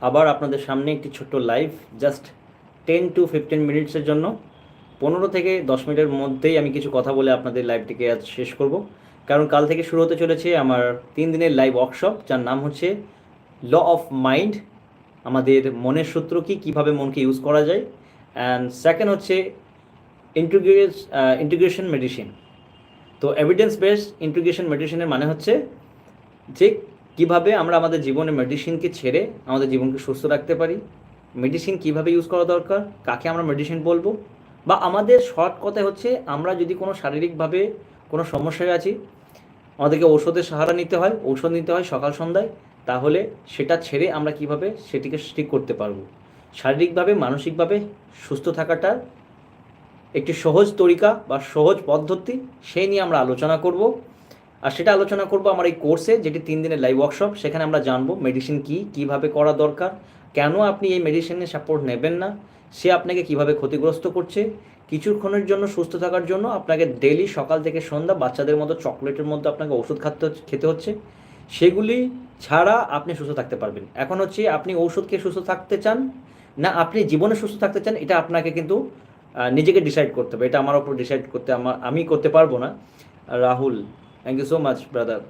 আবার আপনাদের সামনে একটি ছোট্ট live just ten to fifteen মিনিটসের জন্য। পনেরো থেকে দশ মিনিটের মধ্যেই আমি কিছু কথা বলে আপনাদের লাইভটিকে আজ শেষ করব। কারণ কাল থেকে শুরু হতে চলেছে আমার তিন দিনের লাইভ ওয়ার্কশপ যার নাম হচ্ছে ল অফ মাইন্ড আমাদের মনের সূত্র কি, কীভাবে মনকে ইউজ করা যায়। অ্যান্ড সেকেন্ড হচ্ছে ইন্টিগ্রেস ইন্টিগ্রেশন মেডিসিন তো এভিডেন্স বেসড ইন্টিগ্রেশন মেডিসিনের মানে হচ্ছে যে কীভাবে আমরা আমাদের জীবনে মেডিসিনকে ছেড়ে আমাদের জীবনকে সুস্থ রাখতে পারি? মেডিসিন কীভাবে ইউজ করা দরকার? কাকে আমরা মেডিসিন বলব? বা আমাদের শর্ট কথা হচ্ছে, আমরা যদি কোনো শারীরিকভাবে কোনো সমস্যায় আছি, আমাদেরকে ঔষধের সাহারা নিতে হয়, ঔষধ নিতে হয় সকাল সন্ধ্যায়, তাহলে সেটা ছেড়ে আমরা কীভাবে সেটিকে ঠিক করতে পারব? শারীরিকভাবে, মানসিকভাবে সুস্থ থাকাটার একটি সহজ তরিকা বা সহজ পদ্ধতি সেই নিয়ে আমরা আলোচনা করব। আর সেটা আলোচনা করব আমার এই কোর্সে যেটি তিন দিনের লাইভ ওয়ার্কশপ সেখানে আমরা জানব মেডিসিন কি, কীভাবে করা দরকার, কেন আপনি এই মেডিসিনের সাপোর্ট নেবেন না, সে আপনাকে কীভাবে ক্ষতিগ্রস্ত করছে, কিছুক্ষণের জন্য সুস্থ থাকার জন্য আপনাকে ডেলি সকাল থেকে সন্ধ্যা বাচ্চাদের মতো চকলেটের মধ্যে আপনাকে ওষুধ খাতে খেতে হচ্ছে। সেগুলি ছাড়া আপনি সুস্থ থাকতে পারবেন। এখন হচ্ছে আপনি খেয়ে সুস্থ থাকতে চান, না আপনি জীবনে সুস্থ থাকতে চান, এটা আপনাকে কিন্তু নিজেকে ডিসাইড করতে হবে। এটা আমার ওপর ডিসাইড করতে আমার আমি করতে পারব না। Rahul thank you so much brother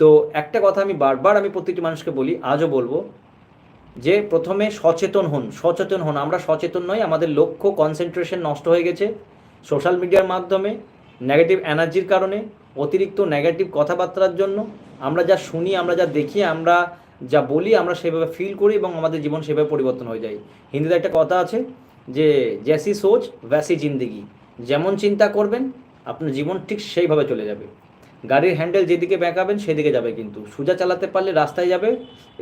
তো একটা কথা আমি বারবার আমি প্রত্যেকটি মানুষকে বলি, আজও বলব যে প্রথমে সচেতন হন সচেতন হন। আমরা সচেতন নই, আমাদের লক্ষ্য কনসেন্ট্রেশন নষ্ট হয়ে গেছে সোশ্যাল মিডিয়ার মাধ্যমে নেগেটিভ এনার্জির কারণে, অতিরিক্ত নেগেটিভ কথাবার্তার জন্য। আমরা যা শুনি, আমরা যা দেখি, আমরা যা বলি, আমরা সেভাবে ফিল করি এবং আমাদের জীবন সেভাবে পরিবর্তন হয়ে যায়। হিন্দিতে একটা কথা আছে যে জ্যাসি সোচ ভ্যাসি জিন্দিগি যেমন চিন্তা করবেন, আপনার জীবন ঠিক সেইভাবে চলে যাবে। গাড়ির হ্যান্ডেল যেদিকে বেঁকাবেন, সেদিকে যাবে কিন্তু। সোজা চালাতে পারলে রাস্তায় যাবে,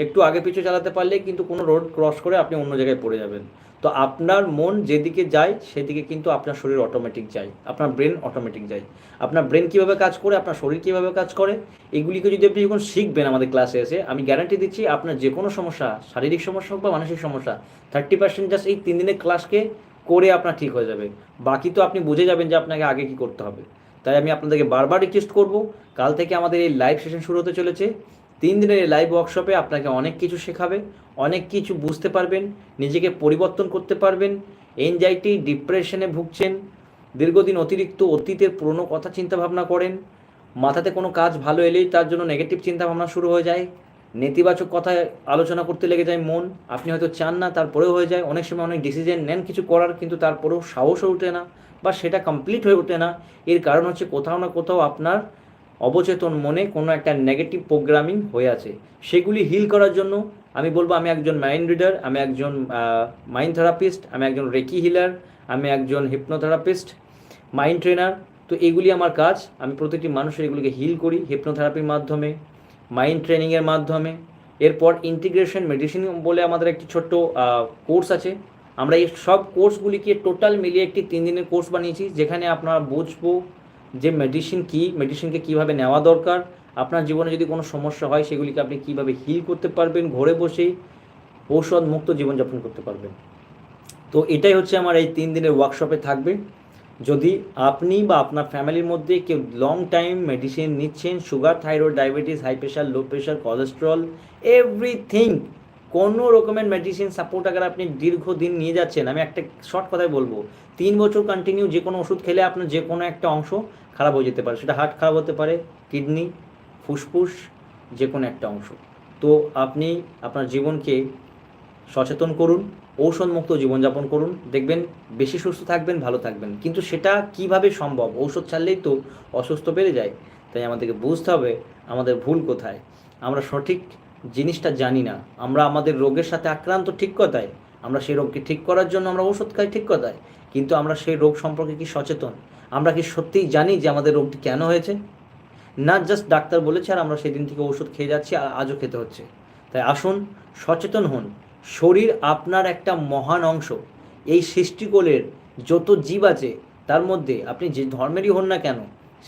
একটু আগে পিছু চালাতে পারলে কিন্তু কোনো রোড ক্রস করে আপনি অন্য জায়গায় পড়ে যাবেন। তো আপনার মন যেদিকে যায়, সেদিকে কিন্তু আপনার শরীর অটোমেটিক যায়। আপনার ব্রেন অটোমেটিক যায়। আপনার ব্রেন কীভাবে কাজ করে, আপনার শরীর কীভাবে কাজ করে, এগুলিকে যদি আপনি যখন শিখবেন আমাদের ক্লাসে এসে, আমি গ্যারান্টি দিচ্ছি আপনার যে কোনো সমস্যা, শারীরিক সমস্যা হোক বা মানসিক সমস্যা থার্টি পার্সেন্ট জাস্ট এই তিন দিনের ক্লাসকে করে আপনার ঠিক হয়ে যাবে। বাকি তো আপনি বুঝে যাবেন যে আপনাকে আগে কী করতে হবে। তাই আমি আপনাদেরকে বারবার রিকোয়েস্ট করব, কাল থেকে আমাদের এই লাইভ সেশন শুরু হতে চলেছে। তিন দিনের এই লাইভ ওয়ার্কশপে আপনাকে অনেক কিছু শেখাবে, অনেক কিছু বুঝতে পারবেন, নিজেকে পরিবর্তন করতে পারবেন এনজাইটি ডিপ্রেশনে ভুগছেন, দীর্ঘদিন অতিরিক্ত অতীতের পুরনো কথা চিন্তা ভাবনা করেন, মাথাতে কোনো কাজ ভালো এলেই তার জন্য নেগেটিভ চিন্তা ভাবনা শুরু হয়ে যায়, নেতিবাচক কথায় আলোচনা করতে লেগে যায় মন, আপনি হয়তো চান না, তারপরেও হয়ে যায়, অনেক সময় অনেক ডিসিশন নেন কিছু করার, কিন্তু তারপরেও সাহস হয়ে ওঠে না। বা সেটা কমপ্লিট হয়ে ওঠে না, এর কারণ হচ্ছে কোথাও না কোথাও আপনার অবচেতন মনে কোনো একটা নেগেটিভ প্রোগ্রামিং হয়ে আছে। সেগুলি হিল করার জন্য আমি বলব, আমি একজন মাইন্ড রিডার আমি একজন মাইন্ড থেরাপিস্ট আমি একজন রেকি হিলার আমি একজন হিপনোথেরাপিস্ট মাইন্ড ট্রেনার তো এগুলি আমার কাজ। আমি প্রতিটি মানুষের এগুলিকে হিল করি হিপনোথেরাপির মাধ্যমে মাইন্ড ট্রেনিংয়ের মাধ্যমে। এরপর ইন্টিগ্রেশন মেডিসিন বলে আমাদের একটি ছোট্ট কোর্স আছে। আমরা এই সব কোর্সগুলিকে টোটাল মিলিয়ে একটি তিন দিনের কোর্স বানিয়েছি, যেখানে আপনারা বুঝব যে মেডিসিন কি মেডিসিনকে কীভাবে নেওয়া দরকার, আপনার জীবনে যদি কোনো সমস্যা হয় সেগুলিকে আপনি কীভাবে হিল করতে পারবেন, ঘরে বসেই ঔষধ মুক্ত জীবনযাপন করতে পারবেন। তো এটাই হচ্ছে আমার এই তিন দিনের ওয়ার্কশপে থাকবে। যদি আপনি বা আপনার ফ্যামিলির মধ্যে কেউ লং টাইম মেডিসিন নিচ্ছেন sugar thyroid diabetes high pressure low pressure cholesterol everything কোনো রকমের মেডিসিন সাপোর্ট আগে আপনি দীর্ঘদিন নিয়ে যাচ্ছেন, আমি একটা শর্ট কথায় বলব। তিন বছর কন্টিনিউ যে কোনো ওষুধ খেলে আপনার যে কোনো একটা অংশ খারাপ হয়ে যেতে পারে। সেটা হার্ট খারাপ হতে পারে কিডনি ফুসফুস, যে কোনো একটা অংশ। তো আপনি আপনার জীবনকে সচেতন করুন, ঔষধমুক্ত জীবনযাপন করুন, দেখবেন বেশি সুস্থ থাকবেন, ভালো থাকবেন। কিন্তু সেটা কীভাবে সম্ভব? ঔষধ ছাড়লেই তো অসুস্থ বেড়ে যায়। তাই আমাদেরকে বুঝতে হবে আমাদের ভুল কোথায়। আমরা সঠিক জিনিসটা জানি না। আমরা আমাদের রোগের সাথে আক্রান্ত ঠিক কথায় আমরা সেই রোগকে ঠিক করার জন্য আমরা ওষুধ খাই ঠিক কথায় কিন্তু আমরা সেই রোগ সম্পর্কে কি সচেতন? আমরা কি সত্যিই জানি যে আমাদের রোগটি কেন হয়েছে? না জাস্ট ডাক্তার বলেছে আর আমরা সেদিন থেকে ওষুধ খেয়ে যাচ্ছি আর আজও খেতে হচ্ছে। তাই আসুন, সচেতন হন। শরীর আপনার একটা মহান অংশ। এই সৃষ্টিকোলের যত জীব আছে, তার মধ্যে আপনি যে ধর্মেরই হন না কেন,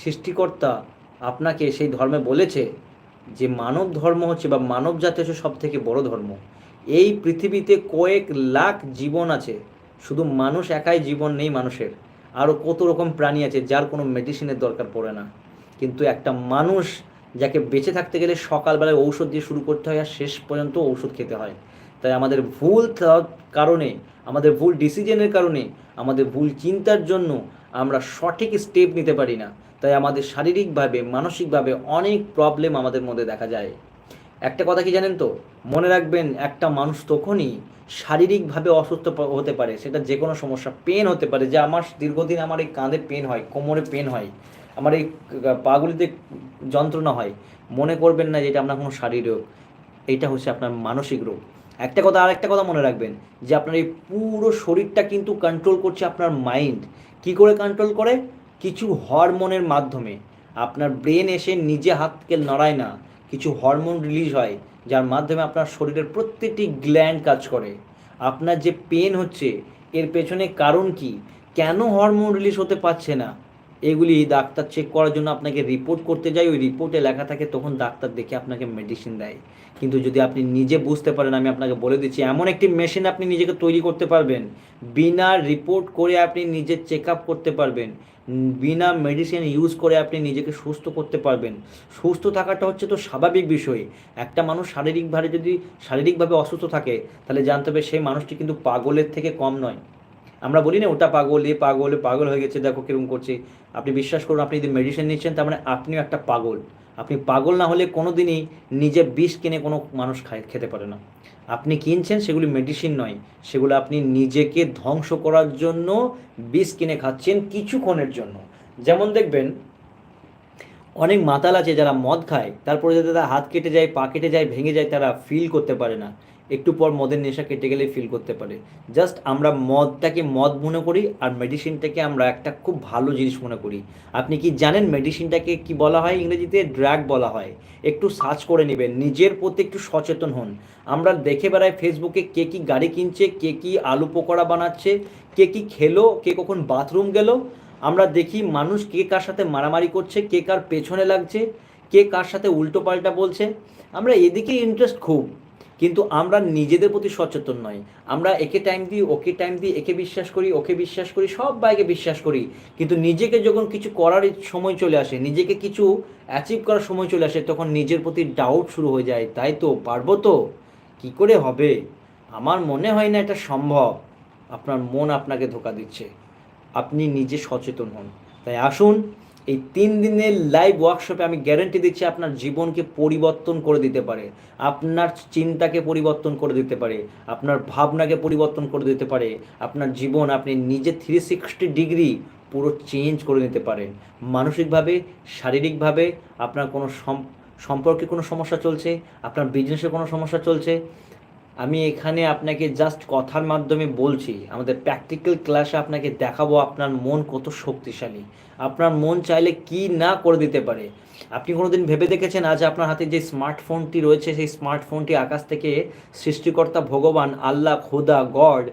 সৃষ্টিকর্তা আপনাকে সেই ধর্মে বলেছে যে মানব ধর্ম হচ্ছে বা মানব জাতি হচ্ছে সব থেকে বড় ধর্ম। এই পৃথিবীতে কয়েক লাখ জীবন আছে, শুধু মানুষ একাই জীবন নেই মানুষের। আরও কত রকম প্রাণী আছে যার কোনো মেডিসিনের দরকার পড়ে না। কিন্তু একটা মানুষ যাকে বেঁচে থাকতে গেলে সকালবেলায় ঔষধ দিয়ে শুরু করতে হয় আর শেষ পর্যন্ত ঔষধ খেতে হয়। তাই আমাদের ভুল কারণে, আমাদের ভুল ডিসিশনের কারণে, আমাদের ভুল চিন্তার জন্য আমরা সঠিক স্টেপ নিতে পারি না। তাই আমাদের শারীরিকভাবে, মানসিকভাবে অনেক প্রবলেম আমাদের মধ্যে দেখা যায়। একটা কথা কি জানেন তো? মনে রাখবেন, একটা মানুষ তখনই শারীরিকভাবে অসুস্থ হতে পারে। সেটা যে কোনো সমস্যা পেন হতে পারে। যে আমার দীর্ঘদিন আমার এই কাঁধে পেন হয়, কোমরে পেন হয়, আমার এই পাগুলিতে যন্ত্রণা হয়, মনে করবেন না যে এটা আপনার কোনো শারীরিক রোগ এইটা হচ্ছে আপনার মানসিক রোগ। একটা কথা আর একটা কথা মনে রাখবেন, যে আপনার এই পুরো শরীরটা কিন্তু কন্ট্রোল করছে আপনার মাইন্ড কি করে কন্ট্রোল করে? কিছু হরমোনের মাধ্যমে। আপনার ব্রেন এসে নিজে হাতকে নড়ায় না। কিছু হরমোন রিলিজ হয়, যার মাধ্যমে আপনার শরীরের প্রত্যেকটি গ্ল্যান্ড কাজ করে। আপনার যে পেন হচ্ছে, এর পেছনে কারণ কি? কেন হরমোন রিলিজ হতে পারছে না? এগুলি ডাক্তার চেক করার জন্য আপনাকে রিপোর্ট করতে যাই ওই রিপোর্টে লেখা থাকে, তখন ডাক্তার দেখে আপনাকে মেডিসিন দেয়। কিন্তু যদি আপনি নিজে বুঝতে পারেন, আমি আপনাকে বলে দিচ্ছি, এমন একটি মেশিন আপনি নিজেকে তৈরি করতে পারবেন। বিনা রিপোর্ট করে আপনি নিজে চেক আপ করতে পারবেন। বিনা মেডিসিন ইউজ করে আপনি নিজেকে সুস্থ করতে পারবেন। সুস্থ থাকাটা হচ্ছে তো স্বাভাবিক বিষয়। একটা মানুষ শারীরিকভাবে যদি শারীরিকভাবে অসুস্থ থাকে, তাহলে জানতে হবে সেই মানুষটি কিন্তু পাগলের থেকে কম নয়। আমরা বলি না, ওটা পাগল, এ পাগল পাগল হয়ে গেছে, দেখো কীরকম করছে। আপনি বিশ্বাস করুন, আপনি যদি মেডিসিন নিচ্ছেন, তার মানে আপনিও একটা পাগল। আপনি পাগল না হলে কোনো দিনই নিজে বিষ কিনে কোনো মানুষ খায়, খেতে পারে না। আপনি কিনছেন সেগুলি মেডিসিন নয়, সেগুলো আপনি নিজেকে ধ্বংস করার জন্য বিষ কিনে খাচ্ছেন কিছুক্ষণের জন্য। যেমন দেখবেন, অনেক মাতাল আছে যারা মদ খায়, তারপরে যাতে তারা হাত কেটে যায়, পা কেটে যায়, ভেঙে যায়, তারা ফিল করতে পারে না। একটু পর মদের নেশা কেটে গেলে ফিল করতে পারে। জাস্ট আমরা মদটাকে মদ মনে করি আর মেডিসিনটাকে আমরা একটা খুব ভালো জিনিস মনে করি। আপনি কি জানেন মেডিসিনটাকে কি বলা হয় ইংরেজিতে? ড্রাগ বলা হয়। একটু সার্চ করে নেবেন। নিজের প্রতি একটু সচেতন হন। আমরা দেখে বেড়াই ফেসবুকে কে কি গাড়ি কিনছে, কে কি আলু পকোড়া বানাচ্ছে, কে কি খেলো, কে কখন বাথরুম গেল। আমরা দেখি মানুষ কে কার সাথে মারামারি করছে, কে কার পেছনে লাগছে, কে কার সাথে উল্টো পাল্টা বলছে। আমরা এদিকে ইন্টারেস্ট খুব। কিন্তু আমরা নিজেদের প্রতি সচেতন নয় আমরা একে টাইম দিই, ওকে টাইম দিই, একে বিশ্বাস করি, ওকে বিশ্বাস করি, সব বাইকে বিশ্বাস করি। কিন্তু নিজেকে যখন কিছু করার সময় চলে আসে, নিজেকে কিছু অ্যাচিভ করার সময় চলে আসে, তখন নিজের প্রতি ডাউট শুরু হয়ে যায়, তাই তো, পারব তো? কী করে হবে? আমার মনে হয় না এটা সম্ভব। আপনার মন আপনাকে ধোকা দিচ্ছে। আপনি নিজে সচেতন হন। তাই আসুন এই তিন দিনের লাইভ ওয়ার্কশপে আমি গ্যারেন্টি দিচ্ছি আপনার জীবনকে পরিবর্তন করে দিতে পারে। আপনার চিন্তাকে পরিবর্তন করে দিতে পারে। আপনার ভাবনাকে পরিবর্তন করে দিতে পারে। আপনার জীবন আপনি নিজে থ্রি সিক্সটি ডিগ্রি পুরো চেঞ্জ করে নিতে পারেন। মানসিকভাবে, শারীরিকভাবে আপনার কোনো সম্পর্কে কোনো সমস্যা চলছে, আপনার বিজনেসে কোনো সমস্যা চলছে আমি এখানে আপনাকে জাস্ট কথার মাধ্যমে বলছি, আমাদের প্র্যাকটিক্যাল ক্লাসে আপনাকে দেখাবো আপনার মন কত শক্তিশালী। আপনার মন চাইলে কি না করে দিতে পারে। আপনি কোনোদিন ভেবে দেখেছেন আজ আপনার হাতে যে স্মার্টফোনটি রয়েছে, সেই স্মার্টফোনটি আকাশ থেকে সৃষ্টিকর্তা ভগবান, আল্লাহ, খোদা, গড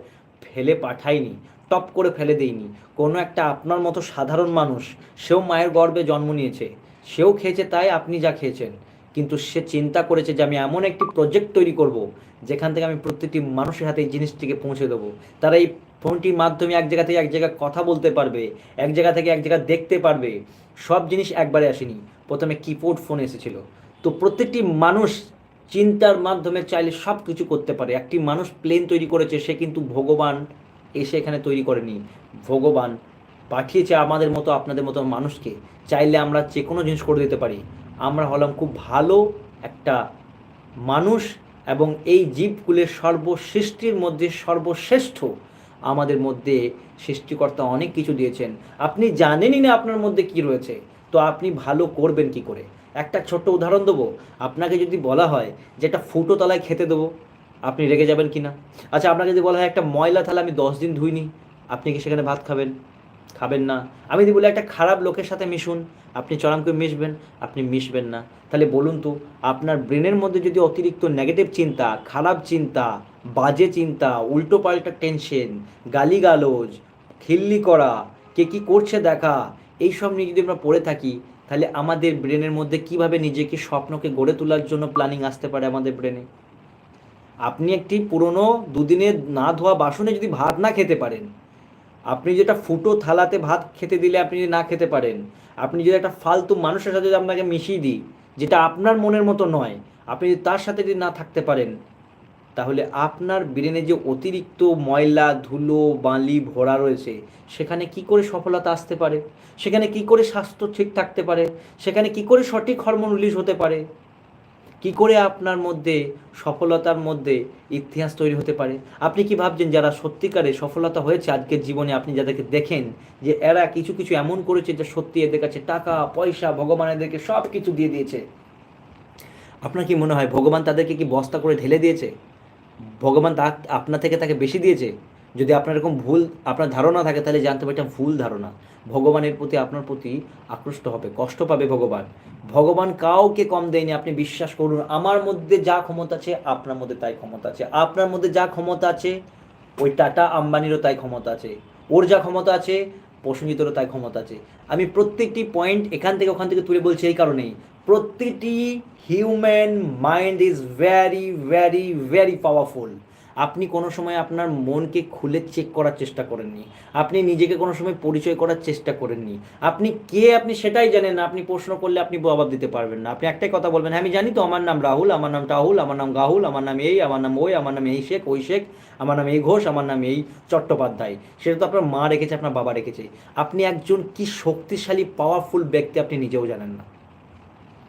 ফেলে পাঠায়নি, টপ করে ফেলে দেয়নি। কোনো একটা আপনার মতো সাধারণ মানুষ, সেও মায়ের গর্ভে জন্ম নিয়েছে, সেও খেয়েছে তাই আপনি যা খেয়েছেন। কিন্তু সে চিন্তা করেছে যে আমি এমন একটি প্রজেক্ট তৈরি করব, যেখান থেকে আমি প্রত্যেকটি মানুষের হাতে এই জিনিসটিকে পৌঁছে দেবো। তারা এই ফোনটির মাধ্যমে এক জায়গা থেকে এক জায়গায় কথা বলতে পারবে, এক জায়গা থেকে এক জায়গা দেখতে পারবে। সব জিনিস একবারে আসেনি। প্রথমে কিবোর্ড ফোন এসেছিল। তো প্রত্যেকটি মানুষ চিন্তার মাধ্যমে চাইলে সব কিছু করতে পারে। একটি মানুষ প্লেন তৈরি করেছে, সে কিন্তু ভগবান এসে এখানে তৈরি করেনি। ভগবান পাঠিয়েছে আমাদের মতো, আপনাদের মতো মানুষকে। চাইলে আমরা যে কোনো জিনিস করে দিতে পারি। আমরা হলাম খুব ভালো একটা মানুষ এবং এই জীবকুলের সর্বসৃষ্টির মধ্যে সর্বশ্রেষ্ঠ আমাদের মধ্যে সৃষ্টিকর্তা অনেক কিছু দিয়েছেন। আপনি জানেনই না আপনার মধ্যে কি রয়েছে। তো আপনি ভালো করবেন কি করে? একটা ছোট্ট উদাহরণ দেবো। আপনাকে যদি বলা হয় যে একটা ফুটো তলায় খেতে দেবো, আপনি রেগে যাবেন কি না আচ্ছা আপনাকে যদি বলা হয় একটা ময়লা থালা আমি দশ দিন ধুইনি, আপনি কি সেখানে ভাত খাবেন? খাবেন না। আমি যদি বলি একটা খারাপ লোকের সাথে মিশুন, আপনি চরম করে মিশবেন, আপনি মিশবেন না। তাহলে বলুন তো, আপনার ব্রেনের মধ্যে যদি অতিরিক্ত নেগেটিভ চিন্তা, খারাপ চিন্তা, বাজে চিন্তা, উল্টো পাল্টা টেনশন গালিগালোজ, খিল্লি করা, কে কী করছে দেখা, এইসব নিয়ে যদি আমরা পড়ে থাকি, তাহলে আমাদের ব্রেনের মধ্যে কীভাবে নিজেকে স্বপ্নকে গড়ে তোলার জন্য প্ল্যানিং আসতে পারে আমাদের ব্রেনে? আপনি একটি পুরনো দুদিনে না ধোয়া বাসনে যদি ভাত না খেতে পারেন আপনি যেটা ফুটো থালাতে ভাত খেতে দিলে আপনি যদি না খেতে পারেন। আপনি যদি একটা ফালতু মানুষের সাথে যদি আপনাকে মিশিয়ে দিই, যেটা আপনার মনের মতো নয়, আপনি যদি তার সাথে যদি না থাকতে পারেন, তাহলে আপনার ব্রেনে যে অতিরিক্ত ময়লা, ধুলো, বালি, ভরা রয়েছে, সেখানে কি করে সফলতা আসতে পারে? সেখানে কি করে স্বাস্থ্য ঠিক থাকতে পারে? সেখানে কি করে সঠিক হরমোন রিলিজ হতে পারে? কি করে আপনার মধ্যে সফলতার মধ্যে ইতিহাস তৈরি হতে পারে? আপনি কি ভাবছেন যারা সত্যিকারে সফলতা হয়েছে আজকের জীবনে আপনি যাদেরকে দেখেন, যে এরা কিছু কিছু এমন করেছে যে সত্যি এদের কাছে টাকা, পয়সা, ভগবান এদেরকে সব কিছু দিয়ে দিয়েছে? আপনার কি মনে হয় ভগবান তাদেরকে কি বস্তা করে ঢেলে দিয়েছে? ভগবান তা আপনার থেকে তাকে বেশি দিয়েছে? যদি আপনার এরকম ভুল, আপনার ধারণা থাকে, তাহলে জানতে এটা ভুল ধারণা। ভগবানের প্রতি আপনার প্রতি আকৃষ্ট হবে, কষ্ট পাবে ভগবান। ভগবান কাউকে কম দেয়নি, আপনি বিশ্বাস করুন, আমার মধ্যে যা ক্ষমতা আছে, আপনার মধ্যে তাই ক্ষমতা আছে। আপনার মধ্যে যা ক্ষমতা আছে, ওই টাটা আম্বানিরও তাই ক্ষমতা আছে। ওর যা ক্ষমতা আছে প্রসঙ্গিতরও তাই ক্ষমতা আছে। আমি প্রত্যেকটি পয়েন্ট এখান থেকে ওখান থেকে তুলে বলছি এই কারণেই। প্রতিটি human mind is very very very powerful আপনি কোনো সময় আপনার মনকে খুলে চেক করার চেষ্টা করেননি। আপনি নিজেকে কোনো সময় পরিচয় করার চেষ্টা করেননি। আপনি কে আপনি সেটাই জানেন না। আপনি প্রশ্ন করলে আপনি জবাব দিতে পারবেন না। আপনি একটাই কথা বলবেন হ্যাঁ আমি জানি তো, আমার নাম রাহুল, আমার নাম টাহুল আমার নাম গাহুল, আমার নাম এই, আমার নাম ওই, আমার নাম এই শেখ, ওই শেখ, আমার নাম এই ঘোষ, আমার নাম এই চট্টোপাধ্যায়। সেটা তো আপনার মা রেখেছে, আপনার বাবা রেখেছে। আপনি একজন কি শক্তিশালী পাওয়ারফুল ব্যক্তি আপনি নিজেও জানেন না।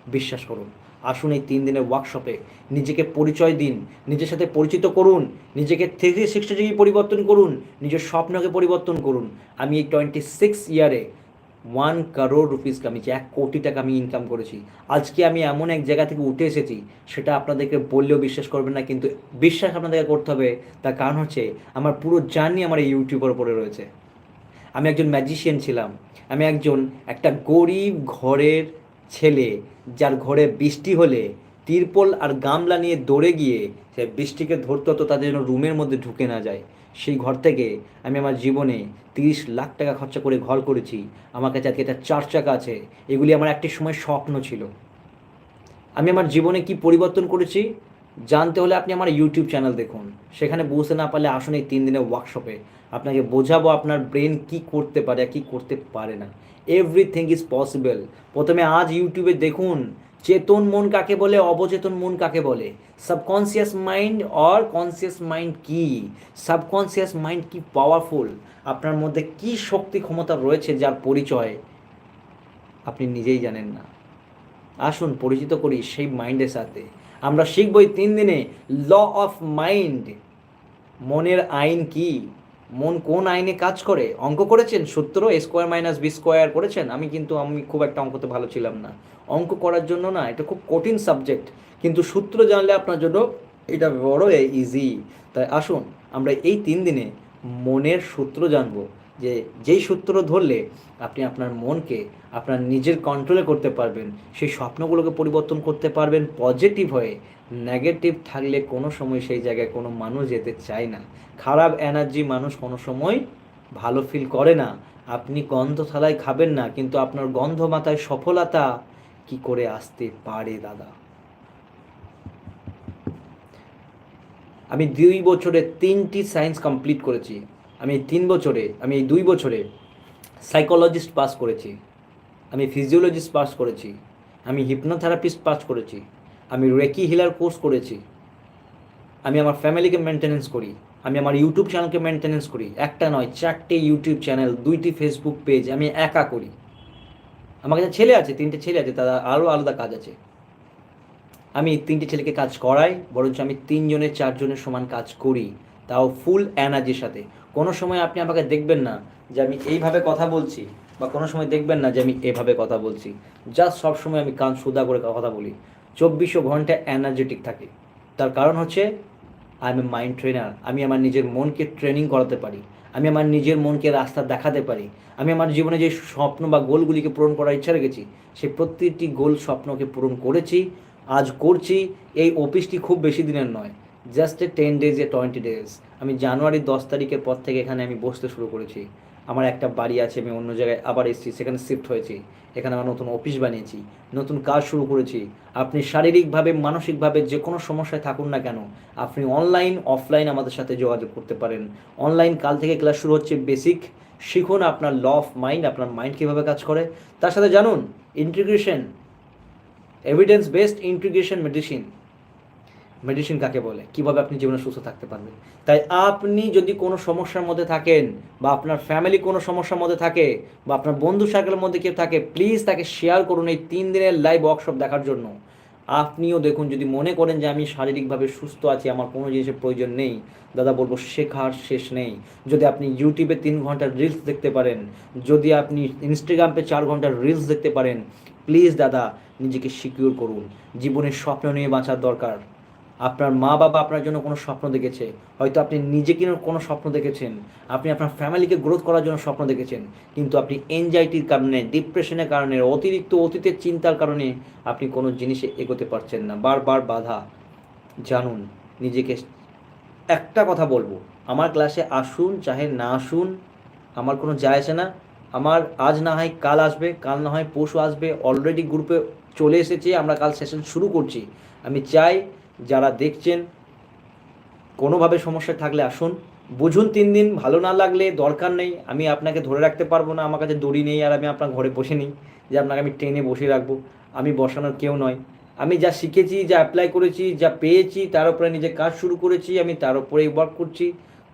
বিশ্বাস করুন। আসুন এই তিন দিনের ওয়ার্কশপে নিজেকে পরিচয় দিন, নিজের সাথে পরিচিত করুন, নিজেকে থ্রি সিক্সটি ডিগ্রি পরিবর্তন করুন, নিজের স্বপ্নকে পরিবর্তন করুন। আমি এই টোয়েন্টি সিক্স ইয়ারে ওয়ান কারোর রুপিস কামিয়েছি এক কোটি টাকা আমি ইনকাম করেছি, আজকে আমি এমন এক জায়গা থেকে উঠে এসেছি, সেটা আপনাদেরকে বললেও বিশ্বাস করবেন না, কিন্তু বিশ্বাস আপনাদেরকে করতে হবে, তার কারণ হচ্ছে আমার পুরো জার্নি আমার এই ইউটিউবের উপরে রয়েছে। আমি একজন ম্যাজিশিয়ান ছিলাম, আমি একজন একটা গরিব ঘরের ছেলে যার ঘরে বৃষ্টি হলে তিরপল আর গামলা নিয়ে দৌড়ে গিয়ে সে বৃষ্টিকে ধরতে হতো তাদের যেন রুমের মধ্যে ঢুকে না যায়। সেই ঘর থেকে আমি আমার জীবনে তিরিশ লাখ টাকা খরচা করে ঘর করেছি। আমার কাছে আজকে একটা চার চাকা আছে। এগুলি আমার একটি সময় স্বপ্ন ছিল। আমি আমার জীবনে কি পরিবর্তন করেছি? জানতে হলে আপনি আমার ইউটিউব চ্যানেল দেখুন। সেখানে বুঝতে না পারলে আসুন এই তিন দিনের ওয়ার্কশপে আপনাকে বোঝাবো আপনার ব্রেন কি করতে পারে আর কি করতে পারে না। এভরিথিং ইজ পসিবল প্রথমে আজ ইউটিউবে দেখুন, চেতন মন কাকে বলে, অবচেতন মন কাকে বলে? Subconscious mind or conscious mind কি? সাবকনসিয়াস মাইন্ড কি পাওয়ারফুল আপনার মধ্যে কি শক্তি ক্ষমতা রয়েছে যার পরিচয় আপনি নিজেই জানেন না। আসুন পরিচিত করি সেই মাইন্ডের সাথে। আমরা শিখবই তিন দিনে ল অফ মাইন্ড মনের আইন কি? মন কোন আইনে কাজ করে? অঙ্ক করেছেন? সূত্র A square minus B square করেছেন? আমি কিন্তু, আমি খুব একটা অঙ্কতে ভালো ছিলাম না। অঙ্ক করার জন্য না, এটা খুব কঠিন সাবজেক্ট কিন্তু সূত্র জানলে আপনার জন্য এটা বড় ইজি তাই আসুন, আমরা এই তিন দিনে মনের সূত্র জানব। যে, যেই সূত্র ধরলে আপনি আপনার মনকে, আপনার নিজের কন্ট্রোলে করতে পারবেন, সেই স্বপ্নগুলোকে পরিবর্তন করতে পারবেন পজিটিভ হয়ে। নেগেটিভ থাকলে কোনো সময় সেই জায়গায় কোনো মানুষ যেতে চায় না। খারাপ এনার্জি মানুষ কোনো সময় ভালো ফিল করে না। আপনি গন্ধ থালায় খাবেন না, কিন্তু আপনার গন্ধ মাথায় সফলতা কি করে আসতে পারে, দাদা? আমি দুই বছরে তিনটি সায়েন্স কমপ্লিট করেছি। আমি তিন বছরে, আমি এই দুই বছরে সাইকোলজিস্ট পাস করেছি। আমি ফিজিওলজিস্ট পাস করেছি। আমি হিপনোথেরাপিস্ট পাস করেছি। আমি রেকি হিলার কোর্স করেছি। আমি আমার ফ্যামিলিকে মেনটেনেন্স করি। আমি আমার ইউটিউব চ্যানেলকে মেনটেনেন্স করি। একটা নয়, চারটে ইউটিউব চ্যানেল দুইটি ফেসবুক পেজ আমি একা করি। আমার কাছে ছেলে আছে, তিনটে ছেলে আছে, তারা আরও আলাদা কাজ আছে। আমি তিনটে ছেলেকে কাজ করাই, বরঞ্চ আমি তিনজনের, চারজনের সমান কাজ করি, তাও ফুল এনার্জির সাথে। কোনো সময় আপনি আমাকে দেখবেন না যে আমি এইভাবে কথা বলছি, বা কোনো সময় দেখবেন না যে আমি এভাবে কথা বলছি। জাস্ট সবসময় আমি কান সুদা করে কথা বলি। চব্বিশশো ঘণ্টা এনার্জেটিক থাকি। তার কারণ হচ্ছে I am a mind trainer আমি আমার নিজের মনকে ট্রেনিং করাতে পারি, আমি আমার নিজের মনকে রাস্তা দেখাতে পারি, আমি আমার জীবনে যে স্বপ্ন বা গোলগুলিকে পূরণ করার ইচ্ছা রেখেছি সেই প্রত্যেকটি গোল স্বপ্নকে পূরণ করেছি, আজ করছি, এই অফিসটি খুব বেশি দিনের নয় just a ten days a twenty days আমি জানুয়ারির দশ তারিখের পর থেকে এখানে আমি বসতে শুরু করেছি। আমার একটা বাড়ি আছে, আমি অন্য জায়গায় আবার এসেছি, সেখানে শিফট হয়েছি। এখানে আমার নতুন অফিস বানিয়েছি, নতুন কাজ শুরু করেছি। আপনি শারীরিকভাবে, মানসিকভাবে যে কোনো সমস্যায় থাকুন না কেন, আপনি অনলাইন অফলাইন আমাদের সাথে যোগাযোগ করতে পারেন। অনলাইন কাল থেকে ক্লাস শুরু হচ্ছে বেসিক শিখুন আপনার ল অফ মাইন্ড আপনার মাইন্ড কীভাবে কাজ করে। তার সাথে জানুন integration evidence based integration medicine medicine কাকে বলে? কীভাবে আপনি জীবনে সুস্থ থাকতে পারবেন? তাই আপনি যদি কোনো সমস্যার মধ্যে থাকেন, বা আপনার ফ্যামিলি কোনো সমস্যার মধ্যে থাকে, বা আপনার বন্ধু সার্কেলের মধ্যে কেউ থাকে প্লিজ তাকে শেয়ার করুন এই তিন দিনের লাইভ ওয়ার্কশপ দেখার জন্য। আপনিও দেখুন, যদি মনে করেন যে আমি শারীরিকভাবে সুস্থ আছি, আমার কোনো জিনিসের প্রয়োজন নেই, দাদা বলব শেখার শেষ নেই। যদি আপনি ইউটিউবে তিন ঘণ্টার রিলস দেখতে পারেন, যদি আপনি ইনস্টাগ্রামে চার ঘণ্টার রিলস দেখতে পারেন প্লিজ দাদা নিজেকে সিকিউর করুন। জীবনের স্বপ্ন নিয়ে বাঁচার দরকার। আপনার মা বাবা আপনার জন্য কোনো স্বপ্ন দেখেছে। হয়তো আপনি নিজেকে কোনো স্বপ্ন দেখেছেন। আপনি আপনার ফ্যামিলিকে গ্রোথ করার জন্য স্বপ্ন দেখেছেন। কিন্তু আপনি এনজাইটির কারণে ডিপ্রেশনের কারণে, অতিরিক্ত অতীতের চিন্তার কারণে আপনি কোনো জিনিসে এগোতে পারছেন না। বারবার বাধা। জানুন, নিজেকে। একটা কথা বলব। আমার ক্লাসে আসুন, চাহে না আসুন, আমার কোনো যায় আসে না। আমার আজ না হয় কাল আসবে, কাল না হয় পরশু আসবে। অলরেডি গ্রুপে চলে এসেছে, আমরা কাল সেশন শুরু করছি। আমি চাই যারা দেখছেন কোনোভাবে সমস্যা থাকলে আসুন বুঝুন তিন দিন ভালো না লাগলে দরকার নেই আমি আপনাকে ধরে রাখতে পারবো না আমার কাছে দড়ি নেই আর আমি আপনার ঘরে বসে নিই যে আপনাকে আমি ট্রেনে বসে রাখবো আমি বসানোর কেউ নয় আমি যা শিখেছি যা অ্যাপ্লাই করেছি যা পেয়েছি তার উপরে নিজে কাজ শুরু করেছি আমি তার উপরেই ওয়ার্ক করছি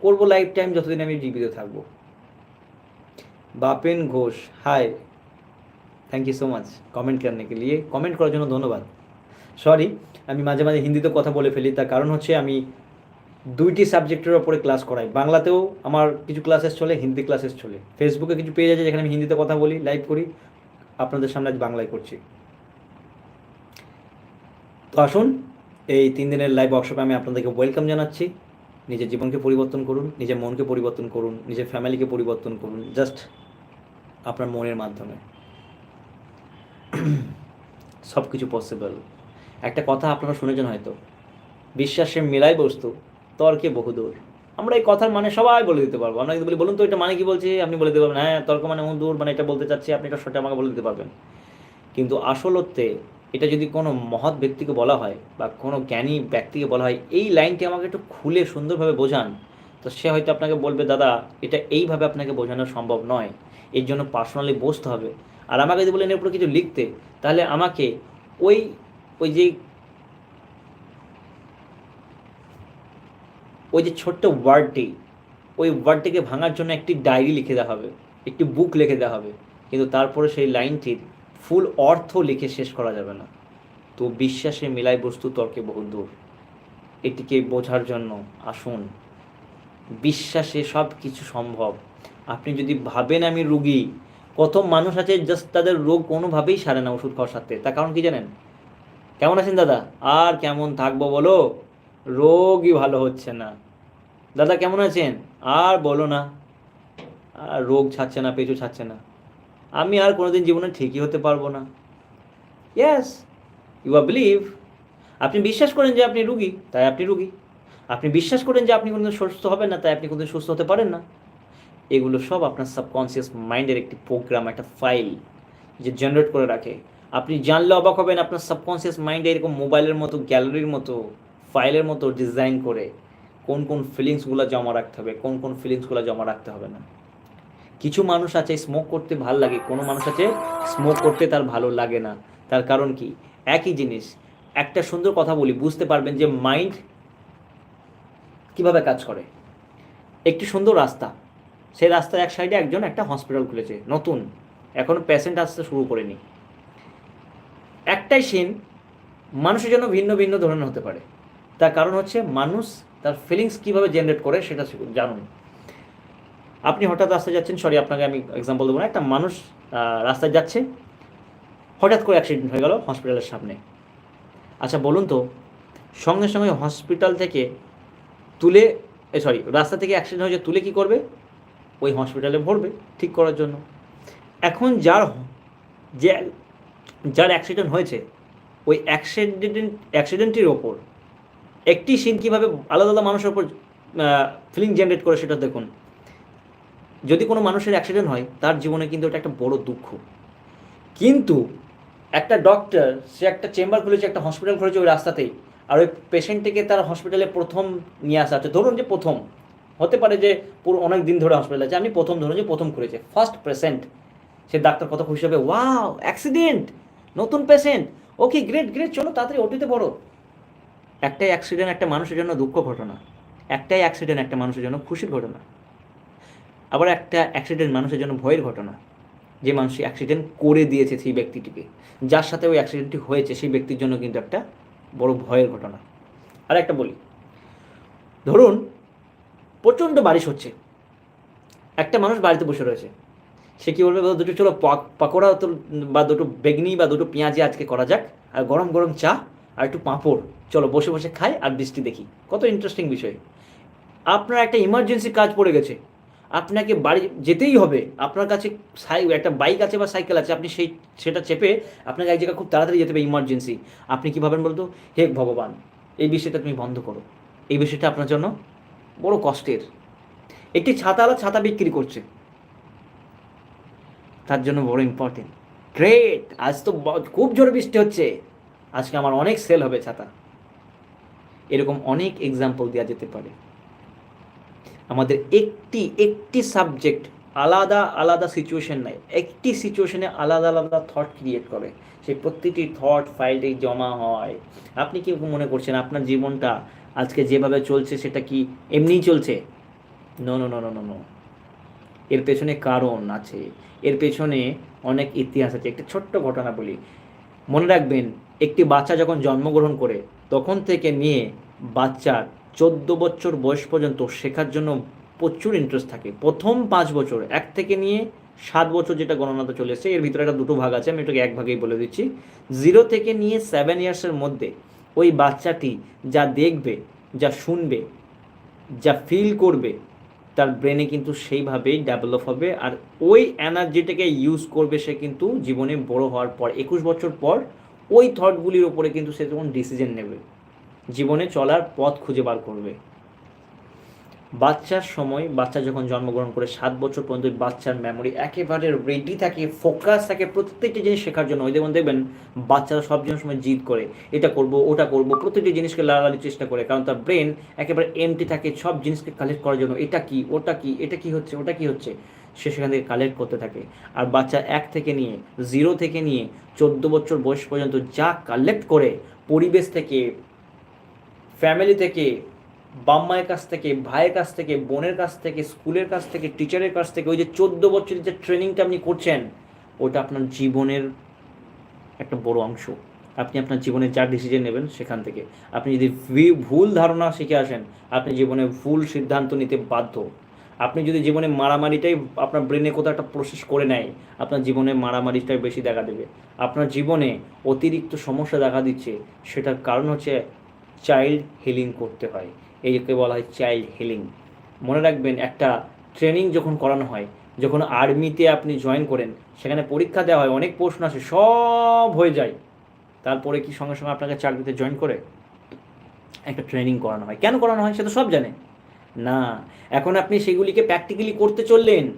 করবো লাইফ টাইম যতদিন আমি জীবিত থাকবো Bapen Ghosh hi thank you so much comment करने के लिए কমেন্ট করার জন্য ধন্যবাদ সরি আমি মাঝে মাঝে হিন্দিতে কথা বলে ফেলি, তার কারণ হচ্ছে আমি দুইটি সাবজেক্টের ওপরে ক্লাস করাই। বাংলাতেও আমার কিছু ক্লাসেস চলে, হিন্দি ক্লাসেস চলে। ফেসবুকে কিছু পেজ আছে যেখানে আমি হিন্দিতে কথা বলি লাইভ করি, আপনাদের সামনে আজ বাংলায় করছি। তো আসুন, এই তিন দিনের লাইভ ওয়ার্কশপে আমি আপনাদেরকে ওয়েলকাম জানাচ্ছি। নিজের জীবনকে পরিবর্তন করুন, নিজের মনকে পরিবর্তন করুন, নিজের ফ্যামিলিকে পরিবর্তন করুন জাস্ট আপনার মনের মাধ্যমে। সব কিছু পসিবল একটা কথা আপনারা শুনেছেন হয়তো। বিশ্বাসে মেলাই বস্তু, তর্কে বহুদূর। আমরা এই কথার মানে সবাই বলে দিতে পারব। আমরা কিন্তু বলি, বলুন তো, এটা মানে কি বলছি? আপনি বলে দিতে পারবেন হ্যাঁ তর্ক মানে দূর মানে এটা বলতে চাচ্ছি, আপনি এটা সঠিক আমাকে বলে দিতে পারবেন। কিন্তু আসলত্বে এটা যদি কোনো মহৎ ব্যক্তিকে বলা হয় বা কোনো জ্ঞানী ব্যক্তিকে বলা হয়, এই লাইনটি আমাকে একটু খুলে সুন্দরভাবে বোঝান, তো সে হয়তো আপনাকে বলবে, দাদা, এটা এইভাবে আপনাকে বোঝানো সম্ভব নয়। এর জন্য পার্সোনালি বসতে হবে। আর আমাকে যদি বলেন, এর উপরে কিছু লিখতে, তাহলে আমাকে ওই ওই যে ওই যে ছোট্ট ওয়ার্ডটি ওই ওয়ার্ডটিকে ভাঙার জন্য একটি ডায়েরি লিখে দেওয়া হবে, একটি বুক লিখে দেওয়া হবে, কিন্তু তারপরে সেই লাইনটির ফুল অর্থ লিখে শেষ করা যাবে না। তো বিশ্বাসে মিলাই বস্তু তর্কে বহু দূর। এটিকে বোঝার জন্য আসুন, বিশ্বাসে সব কিছু সম্ভব। আপনি যদি ভাবেন আমি রুগী, কত মানুষ আছে জাস্ট তাদের রোগ কোনোভাবেই সারে না ওষুধ খাওয়ার সাথে তার কারণ কি জানেন? কেমন আছেন দাদা? আর কেমন থাকব বলো? রোগই ভালো হচ্ছে না। দাদা কেমন আছেন? আর বলো না। আর রোগ ছাড়ছে না পেঁচু ছাড়ছে না। আমি আর কোনোদিন জীবনে ঠিকই হতে পারব না। ইয়েস ইউ আর বিলিভ আপনি বিশ্বাস করেন যে আপনি রুগী, তাই আপনি রুগী। আপনি বিশ্বাস করেন যে আপনি কোনোদিন সুস্থ হবেন না, তাই আপনি কোনোদিন সুস্থ হতে পারেন না। এগুলো সব আপনার সাবকনসিয়াস মাইন্ডের একটি প্রোগ্রাম একটা ফাইল যে জেনারেট করে রাখে। আপনি জানলে অবাক হবেন, আপনার সাবকনসিয়াস মাইন্ডে এরকম মোবাইলের মতো গ্যালারির মতো ফাইলের মতো ডিজাইন করে কোন কোন ফিলিংসগুলো জমা রাখতে হবে, কোন কোন ফিলিংসগুলো জমা রাখতে হবে না। কিছু মানুষ আছে স্মোক করতে ভালো লাগে, কোনো মানুষ আছে স্মোক করতে তার ভালো লাগে না। তার কারণ কি? একই জিনিস, একটা সুন্দর কথা বলি, বুঝতে পারবেন যে মাইন্ড কীভাবে কাজ করে। একটি সুন্দর রাস্তা, সেই রাস্তার এক সাইডে একজন একটা হসপিটাল খুলেছে, নতুন এখনও পেশেন্ট আসতে শুরু করেনি। একটাই সিন, মানুষের জন্য ভিন্ন ভিন্ন ধরনের হতে পারে। তার কারণ হচ্ছে মানুষ তার ফিলিংস কীভাবে জেনারেট করে সেটা জানুন। আপনি হঠাৎ রাস্তায় যাচ্ছেন সরি আপনাকে আমি এক্সাম্পল দেবো না, একটা মানুষ রাস্তায় যাচ্ছে, হঠাৎ করে অ্যাক্সিডেন্ট হয়ে গেল হসপিটালের সামনে। আচ্ছা বলুন তো, সঙ্গে সঙ্গে হসপিটাল থেকে তুলে সরি রাস্তা থেকে অ্যাক্সিডেন্ট হয়েছে তুলে কি করবে? ওই হসপিটালে ভরবে, ঠিক করার জন্য। এখন যার যে যার অ্যাক্সিডেন্ট হয়েছে, ওই অ্যাক্সিডেন্ট অ্যাক্সিডেন্টের ওপর একটি সিন কীভাবে আলাদা আলাদা মানুষের ওপর ফিলিং জেনারেট করে সেটা দেখুন। যদি কোনো মানুষের অ্যাক্সিডেন্ট হয়, তার জীবনে কিন্তু এটা একটা বড় দুঃখ। কিন্তু একটা ডক্টর সে একটা চেম্বার খুলেছে, একটা হসপিটাল খুলেছে ওই রাস্তাতেই, আর ওই পেশেন্টটিকে তার হসপিটালে প্রথম নিয়ে আসা হচ্ছে ধরুন যে প্রথম, হতে পারে যে পুরো অনেক দিন ধরে হসপিটাল আছে। আমি প্রথম ধরুন যে প্রথম করেছে ফার্স্ট পেশেন্ট সে ডাক্তার কত খুশি হবে ওয়াও অ্যাক্সিডেন্ট নতুন পেশেন্ট ওকে গ্রেট গ্রেট চলো তাড়াতাড়ি ওটিতে পড়ো। একটাই অ্যাক্সিডেন্ট একটা মানুষের জন্য দুঃখ ঘটনা। একটাই অ্যাক্সিডেন্ট একটা মানুষের জন্য খুশির ঘটনা। আবার একটা অ্যাক্সিডেন্ট মানুষের জন্য ভয়ের ঘটনা। যে মানুষ অ্যাক্সিডেন্ট করে দিয়েছে সেই ব্যক্তিটিকে। যার সাথে ওই অ্যাক্সিডেন্টটি হয়েছে, সেই ব্যক্তির জন্য কিন্তু একটা বড় ভয়ের ঘটনা। আর একটা বলি। ধরুন, প্রচণ্ড বারিশ হচ্ছে। একটা মানুষ বাড়িতে বসে রয়েছে। সে কী বলবে "দাদা, দুটো চলো পাক- পাকোড়া তো বা দুটো বেগনি বা দুটো পেঁয়াজি আজকে করা যাক আর গরম গরম চা আর একটু পাঁপড়। চলো বসে বসে খাই আর বৃষ্টি দেখি। কত ইন্টারেস্টিং বিষয়। আপনার একটা ইমার্জেন্সি কাজ পড়ে গেছে। আপনাকে বাড়ি যেতেই হবে। আপনার কাছে একটা বাইক আছে বা সাইকেল আছে আপনি সেই সেটা চেপে আপনাকে এক জায়গায় খুব তাড়াতাড়ি যেতে হবে ইমার্জেন্সি আপনি কী ভাবেন বলতো? হে ভগবান এই বিষয়টা তুমি বন্ধ করো। এই বিষয়টা আপনার জন্য বড় কষ্টের। একটি ছাতাওয়ালা ছাতা বিক্রি করছে। তার জন্য বড় ইম্পর্টেন্ট গ্রেট আজ তো খুব জোরে বৃষ্টি হচ্ছে। আজকে আমার অনেক সেল হবে ছাতা। এরকম অনেক এক্সাম্পল দেওয়া যেতে পারে। আমাদের একটি একটি সাবজেক্ট আলাদা আলাদা সিচুয়েশন নাই একটি সিচুয়েশনে আলাদা আলাদা থট ক্রিয়েট করে। সেই প্রতিটি থট ফাইলটি জমা হয়। আপনি কি মনে করছেন আপনার জীবনটা আজকে যেভাবে চলছে সেটা কি এমনিই চলছে? No no no no no no এর পেছনে কারণ আছে। এর পেছনে অনেক ইতিহাস আছে। একটি ছোট্ট ঘটনা বলি। মনে রাখবেন, একটি বাচ্চা যখন জন্মগ্রহণ করে, তখন থেকে নিয়ে বাচ্চার চোদ্দ বছর বয়স পর্যন্ত শেখার জন্য প্রচুর ইন্টারেস্ট থাকে। প্রথম পাঁচ বছর, এক থেকে নিয়ে সাত বছর যেটা গণনাতে চলে এসেছে, এর ভিতরে একটা দুটো ভাগ আছে, আমি এটাকে এক ভাগেই বলে দিচ্ছি। জিরো থেকে নিয়ে সেভেন ইয়ার্সের মধ্যে ওই বাচ্চাটি যা দেখবে, যা শুনবে, যা ফিল করবে তার ব্রেনে কিন্তু সেইভাবেই ডেভেলপ হবে। আর ওই এনার্জিটাকে ইউজ করবে সে কিন্তু জীবনে বড় হওয়ার পর, একুশ বছর পর, ওই থটগুলির ওপরে কিন্তু সে তখন ডিসিশন নেবে। জীবনে চলার পথ খুঁজে বার করবে। বাচ্চার সময়, বাচ্চা যখন জন্মগ্রহণ করে সাত বছর পর্যন্ত বাচ্চার মেমোরি একেবারে রেডি থাকে ফোকাস থাকে, প্রত্যেকটি জিনিস শেখার জন্য। ওই যেমন দেখবেন, বাচ্চারা সব জিনিস সময় জিদ করে। এটা করব, ওটা করব, প্রত্যেকটি জিনিসকে লাগানোর চেষ্টা করে, কারণ তার ব্রেন একেবারে এমটি থাকে সব জিনিসকে কালেক্ট করার জন্য। এটা কি, ওটা কি, এটা কি হচ্ছে, ওটা কি হচ্ছে, সে সেখান থেকে কালেক্ট করতে থাকে। আর বাচ্চা এক থেকে নিয়ে জিরো থেকে নিয়ে, চোদ্দ বছর বয়স পর্যন্ত যা কালেক্ট করে, পরিবেশ থেকে ফ্যামিলি থেকে বাম মায়ের কাছ থেকে, ভাইয়ের কাছ থেকে, বোনের কাছ থেকে, স্কুলের কাছ থেকে টিচারের কাছ থেকে, ওই যে চোদ্দ বছরের যে ট্রেনিংটা আপনি করছেন, ওটা আপনার জীবনের একটা বড় অংশ। আপনি আপনার জীবনে যা ডিসিশন নেবেন সেখান থেকে। আপনি যদি ভুল ধারণা শিখে আসেন, আপনি জীবনে ভুল সিদ্ধান্ত নিতে বাধ্য। আপনি যদি জীবনে মারামারিটাই আপনার ব্রেনে কোথাও একটা প্রসেস করে নেয়, আপনার জীবনে মারামারিটাই বেশি দেখা দেবে। আপনার জীবনে অতিরিক্ত সমস্যা দেখা দিচ্ছে, সেটার কারণ হচ্ছে চাইল্ড হিলিং করতে হয়। এইকে বলা হয় চাইল্ড হিলিং। মনে রাখবেন, একটা ট্রেনিং যখন করানো হয়, যখন আর্মিতে আপনি জয়েন করেন, সেখানে পরীক্ষা দেওয়া হয়, অনেক প্রশ্ন আসে, সব হয়ে যায়। তারপরে কি সঙ্গে সঙ্গে আপনাকে চাকরিতে জয়েন করে? একটা ট্রেনিং করানো হয়। কেন করানো হয় সে তো সব জানে। না, এখন আপনি সেগুলিকে প্র্যাকটিক্যালি করতে চললেন।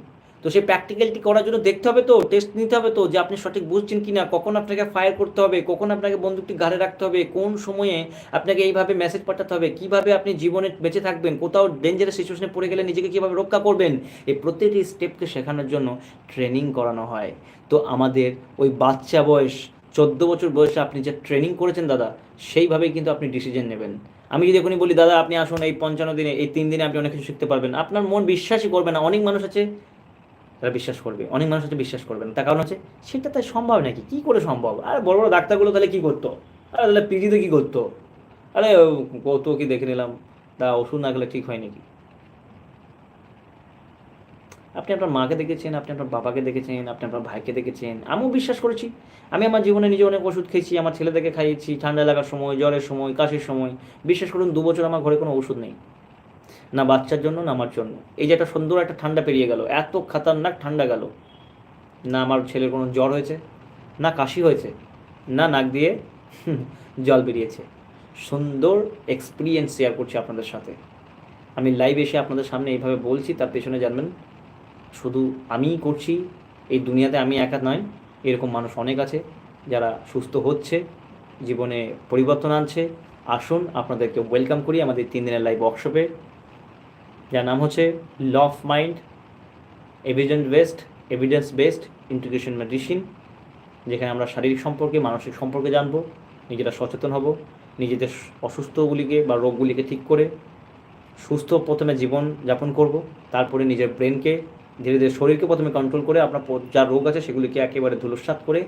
তো সেই প্র্যাকটিক্যালটি করার জন্য দেখতে হবে তো টেস্ট নিতে হবে তো যে আপনি সঠিক বুঝছেন কি না কখন আপনাকে ফায়ার করতে হবে, কখন আপনাকে বন্দুকটি গাড়ে রাখতে হবে, কোন সময়ে আপনাকে এইভাবে মেসেজ পাঠাতে হবে, কীভাবে আপনি জীবনে বেঁচে থাকবেন, কোথাও ডেঞ্জারাস সিচুয়েশনে পড়ে গেলে নিজেকে কীভাবে রক্ষা করবেন, এই প্রতিটি স্টেপকে শেখানোর জন্য ট্রেনিং করানো হয়। তো আমাদের ওই বাচ্চা বয়স, চোদ্দ বছর বয়সে আপনি যে ট্রেনিং করেছেন দাদা, সেইভাবেই কিন্তু আপনি ডিসিশন নেবেন। আমি যদি এখনই বলি, দাদা, আপনি আসুন এই পঞ্চান্ন দিনে, এই তিন দিনে আপনি অনেক কিছু শিখতে পারবেন। আপনার মন বিশ্বাসই করবে না। অনেক মানুষ আছে তারা বিশ্বাস করবে, অনেক মানুষ হচ্ছে বিশ্বাস করবে না। তার কারণ হচ্ছে, সেটা তাই সম্ভব নাকি? কি করে সম্ভব? আর বড় বড় ডাক্তারগুলো তাহলে কী করতো? আরে তাহলে পিজিতে কী করতো? আরে কত কি দেখে নিলাম, তা ওষুধ না গেলে ঠিক হয় নাকি? আপনি আপনার মাকে দেখেছেন, আপনি আপনার বাবাকে দেখেছেন, আপনি আপনার ভাইকে দেখেছেন, আমিও বিশ্বাস করেছি। আমি আমার জীবনে নিজে অনেক ওষুধ খেয়েছি, আমার ছেলেদেরকে খাইয়েছি, ঠান্ডা লাগার সময়, জ্বরের সময়, কাশির সময়। বিশ্বাস করুন, দু বছর আমার ঘরে কোনো ওষুধ নেই। না বাচ্চার জন্য, না আমার জন্য। এই যে একটা সুন্দর একটা ঠান্ডা পেরিয়ে গেল, এত খাতারনাক ঠান্ডা গেল। না আমার ছেলের কোনো জ্বর হয়েছে, না কাশি হয়েছে, না নাক দিয়ে জল বেরিয়েছে। সুন্দর এক্সপিরিয়েন্স শেয়ার করছি আপনাদের সাথে। আমি লাইভ এসে আপনাদের সামনে এইভাবে বলছি, তার পেছনে জানবেন, শুধু আমিই করছি, এই দুনিয়াতে আমি একা নয় এরকম মানুষ অনেক আছে, যারা সুস্থ হচ্ছে, জীবনে পরিবর্তন আনছে। আসুন, আপনাদেরকে ওয়েলকাম করি আমাদের তিন দিনের লাইভ ওয়ার্কশপে যার নাম হচ্ছে law of mind evidence based evidence based integration medicine, যেখানে আমরা শারীরিক সম্পর্কে, মানসিক সম্পর্কে জানব, নিজেরা সচেতন হব, নিজেদের অসুস্থগুলিকে বা রোগগুলিকে ঠিক করে সুস্থ প্রথমে জীবন যাপন করব, তারপরে নিজের ব্রেনকে ধীরে ধীরে শরীরকে প্রথমে কন্ট্রোল করে, আপনার যা রোগ আছে সেগুলিকে একেবারে ধুলোসাৎ করে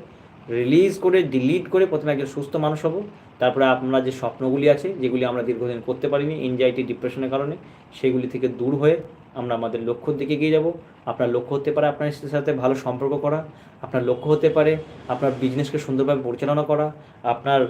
রিলিজ করে ডিলিট করে প্রথমে একজন সুস্থ মানুষ হব। তারপরে আপনার যে স্বপ্নগুলি আছে, যেগুলি আমরা দীর্ঘদিন করতে পারিনি এনজাইটি ডিপ্রেশনের কারণে, সেগুলি থেকে দূর হয়ে আমরা আমাদের লক্ষ্যর দিকে এগিয়ে যাব। আপনার লক্ষ্য হতে পারে আপনার স্ত্রীর সাথে ভালো সম্পর্ক করা, আপনার লক্ষ্য হতে পারে আপনার বিজনেসকে সুন্দরভাবে পরিচালনা করা, আপনার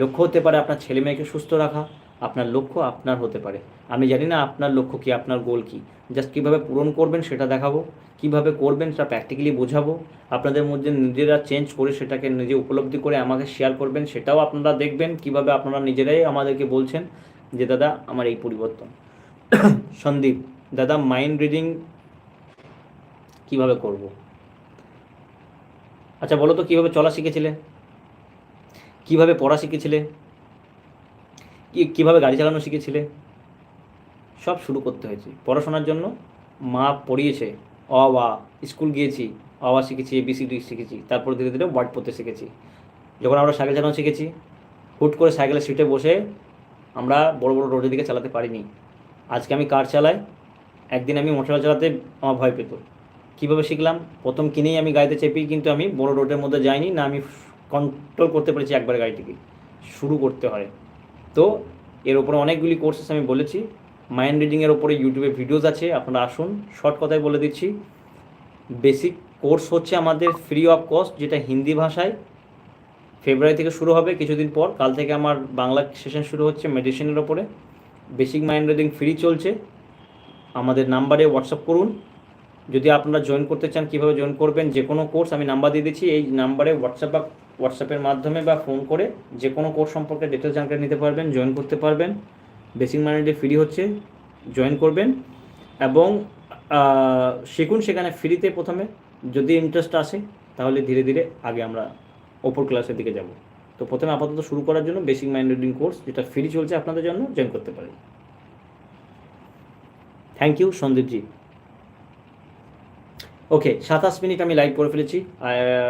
লক্ষ্য হতে পারে আপনার ছেলে মেয়েকে সুস্থ রাখা আপনার লক্ষ্য আপনার হতে পারে। আমি জানি না আপনার লক্ষ্য কি, আপনার গোল কি। জাস্ট কীভাবে পূরণ করবেন সেটা দেখাবো, কীভাবে করবেন সেটা প্র্যাকটিক্যালি বোঝাবো। আপনাদের মধ্যে নিজেরা চেঞ্জ করে সেটাকে নিজে উপলব্ধি করে আমাকে শেয়ার করবেন, সেটাও আপনারা দেখবেন। কীভাবে আপনারা নিজেরাই আমাদেরকে বলছেন যে, দাদা, আমার এই পরিবর্তন। সন্দীপ, দাদা মাইন্ড রিডিং কীভাবে করব? আচ্ছা বলো তো কীভাবে চলা শিখেছিলে? কীভাবে পড়া শিখেছিলে? কীভাবে গাড়ি চালানো শিখেছিলে? সব শুরু করতে হয়েছে। পড়াশোনার জন্য মা পড়িয়েছে, অ, বা, স্কুল গিয়েছি, অ আ শিখেছি এবিসিডি শিখেছি, তারপর ধীরে ধীরে ওয়ার্ড পড়তে শিখেছি। যখন আমরা সাইকেল চালানো শিখেছি, হুট করে সাইকেলের সিটে বসে আমরা বড় বড় রোডের দিকে চালাতে পারিনি। আজকে আমি কার চালাই? একদিন আমি মোটরসাইকেল চালাতে আমার ভয় পেত। কীভাবে শিখলাম? প্রথম কিনেই আমি গাড়িতে চেপি কিন্তু আমি বড় রোডের মধ্যে যাইনি, না আমি কন্ট্রোল করতে পেরেছি একবার গাড়িটিকে। শুরু করতে হয়। তো এর উপরে অনেকগুলি কোর্সেস আমি বলেছি। মাইন্ড রিডিংয়ের ওপরে ইউটিউবে ভিডিওস আছে, আপনারা আসুন। শর্ট কথায় বলে দিচ্ছি। বেসিক কোর্স হচ্ছে আমাদের ফ্রি অফ কস্ট যেটা হিন্দি ভাষায়। ফেব্রুয়ারি থেকে শুরু হবে, কিছুদিন পর। কাল থেকে আমার বাংলা সেশন শুরু হচ্ছে মেডিসিনের ওপরে বেসিক মাইন্ড রিডিং ফ্রি চলছে। আমাদের নাম্বারে হোয়াটসঅ্যাপ করুন। যদি আপনারা জয়েন করতে চান, কীভাবে জয়েন করবেন যে কোনো কোর্স আমি নাম্বার দিয়ে দিচ্ছি। এই নাম্বারে হোয়াটসঅ্যাপ বা হোয়াটসঅ্যাপের মাধ্যমে বা ফোন করে যে কোনো কোর্স সম্পর্কে ডিটেলস জানকারি নিতে পারবেন জয়েন করতে পারবেন। বেসিক মাইন্ডে ফ্রি হচ্ছে জয়েন করবেন। এবং শিখুন সেখানে ফ্রিতে প্রথমে। যদি ইন্টারেস্ট আসে, তাহলে ধীরে ধীরে আগে আমরা ওপর ক্লাসের দিকে যাব। তো প্রথমে আপাতত শুরু করার জন্য বেসিক মাইন্ড রিডিং কোর্স যেটা ফ্রি চলছে আপনাদের জন্য জয়েন করতে পারেন। Thank you সন্দীপজি। ওকে সাতাশ মিনিট আমি লাইভ করে ফেলেছি।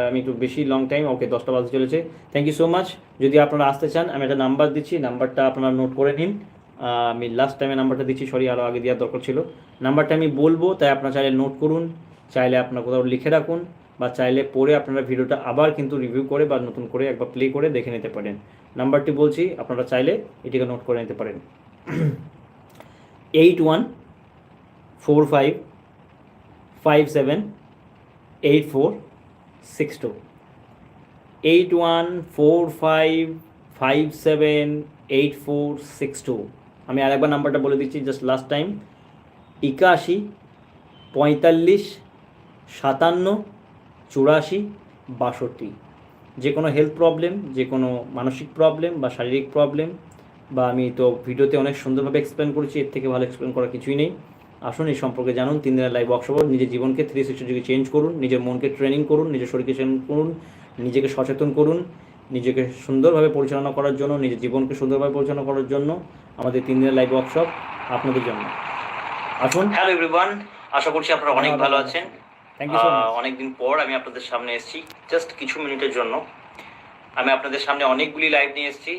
আমি একটু বেশি লং টাইম ওকে দশটা বাজতে চলেছে। থ্যাংক ইউ সো মাচ যদি আপনারা আসতে চান, আমি একটা নাম্বার দিচ্ছি নাম্বারটা আপনারা নোট করে নিন। আমি লাস্ট টাইমে নাম্বারটা দিচ্ছি সরি আরও আগে দেওয়ার দরকার ছিল। নাম্বারটা আমি বলব, তাই আপনারা চাইলে নোট করুন, চাইলে আপনারা কোথাও লিখে রাখুন, বা চাইলে পরে আপনারা ভিডিওটা আবার কিন্তু রিভিউ করে বা নতুন করে একবার প্লে করে দেখে নিতে পারেন। নাম্বারটি বলছি, আপনারা চাইলে এটিকে নোট করে নিতে পারেন। Eight one four five five seven eight four six two eight one four five five seven eight four six two আমি আরেকবার নাম্বারটা বলে দিচ্ছি জাস্ট লাস্ট টাইম একাশি, পঁয়তাল্লিশ, সাতান্ন, চুরাশি, বাষট্টি। যে কোনো হেলথ প্রবলেম যে কোনো মানসিক প্রবলেম বা শারীরিক প্রবলেম বা আমি তো ভিডিওতে অনেক সুন্দরভাবে এক্সপ্লেন করেছি, এর থেকে ভালো এক্সপ্লেন করার কিছুই নেই। আসুন এই সম্পর্কে জানুন তিন দিনের লাইভ ওয়ার্কশপ নিজের জীবনকে থ্রি সিক্সটি ডিগ্রি চেঞ্জ করুন নিজের মনকে ট্রেনিং করুন নিজের শরীরকে ট্রেন করুন নিজেকে সচেতন করুন নিজেকে সুন্দরভাবে পরিচালনা করার জন্য নিজের জীবনকে সুন্দরভাবে পরিচালনা করার জন্য আমাদের তিন দিনের লাইভ ওয়ার্কশপ আপনাদের জন্য। আসুন। হ্যালো এভরিওয়ান আশা করছি আপনারা অনেক ভালো আছেন। থ্যাংক ইউ সো মাচ অনেকদিন পর আমি আপনাদের সামনে এসেছি জাস্ট কিছু মিনিটের জন্য। আমি আপনাদের সামনে অনেকগুলি লাইভ নিয়ে এসেছি।